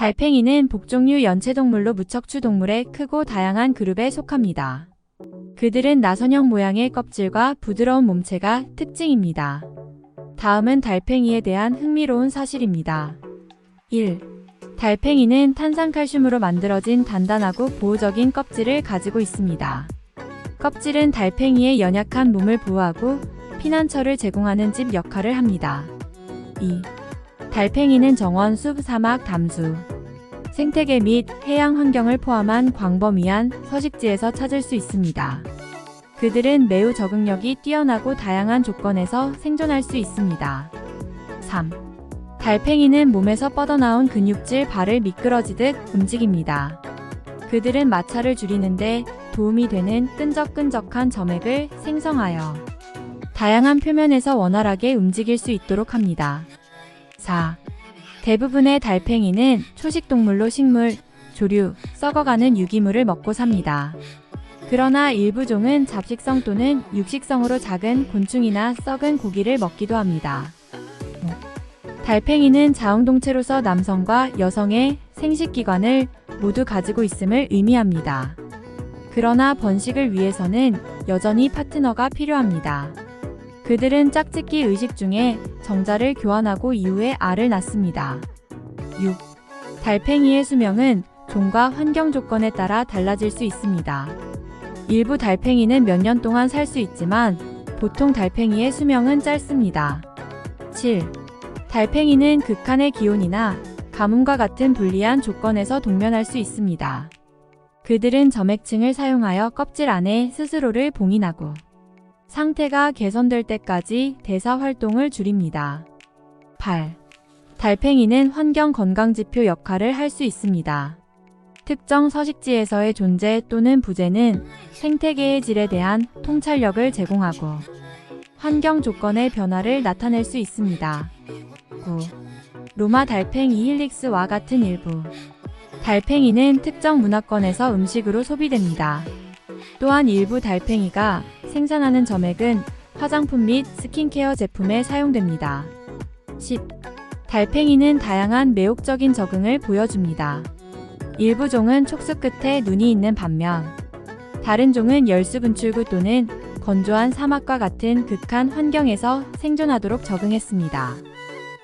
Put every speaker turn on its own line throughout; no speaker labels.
달팽이는 복종류 연체동물로 무척추 동물의 크고 다양한 그룹에 속합니다. 그들은 나선형 모양의 껍질과 부드러운 몸체가 특징입니다. 다음은 달팽이에 대한 흥미로운 사실입니다. 1. 달팽이는 탄산칼슘으로 만들어진 단단하고 보호적인 껍질을 가지고 있습니다. 껍질은 달팽이의 연약한 몸을 보호하고 피난처를 제공하는 집 역할을 합니다. 2. 달팽이는 정원, 숲, 사막, 담수, 생태계 및 해양 환경을 포함한 광범위한 서식지에서 찾을 수 있습니다. 그들은 매우 적응력이 뛰어나고 다양한 조건에서 생존할 수 있습니다. 3. 달팽이는 몸에서 뻗어나온 근육질 발을 미끄러지듯 움직입니다. 그들은 마찰을 줄이는데 도움이 되는 끈적끈적한 점액을 생성하여 다양한 표면에서 원활하게 움직일 수 있도록 합니다. 4. 대부분의 달팽이는 초식동물로 식물, 조류, 썩어가는 유기물을 먹고 삽니다. 그러나 일부 종은 잡식성 또는 육식성으로 작은 곤충이나 썩은 고기를 먹기도 합니다. 달팽이는 자웅동체로서 남성과 여성의 생식기관을 모두 가지고 있음을 의미합니다. 그러나 번식을 위해서는 여전히 파트너가 필요합니다. 그들은 짝짓기 의식 중에 정자를 교환하고 이후에 알을 낳습니다. 6. 달팽이의 수명은 종과 환경 조건에 따라 달라질 수 있습니다. 일부 달팽이는 몇 년 동안 살 수 있지만 보통 달팽이의 수명은 짧습니다. 7. 달팽이는 극한의 기온이나 가뭄과 같은 불리한 조건에서 동면할 수 있습니다. 그들은 점액층을 사용하여 껍질 안에 스스로를 봉인하고 상태가 개선될 때까지 대사 활동을 줄입니다. 8. 달팽이는 환경 건강지표 역할을 할 수 있습니다. 특정 서식지에서의 존재 또는 부재는 생태계의 질에 대한 통찰력을 제공하고 환경 조건의 변화를 나타낼 수 있습니다. 9. 로마 달팽이 힐릭스와 같은 일부 달팽이는 특정 문화권에서 음식으로 소비됩니다. 또한 일부 달팽이가 생산하는 점액은 화장품 및 스킨케어 제품에 사용됩니다. 10. 달팽이는 다양한 매혹적인 적응을 보여줍니다. 일부 종은 촉수 끝에 눈이 있는 반면 다른 종은 열수 분출구 또는 건조한 사막과 같은 극한 환경에서 생존하도록 적응했습니다.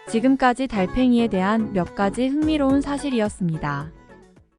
지금까지 달팽이에 대한 몇 가지 흥미로운 사실이었습니다.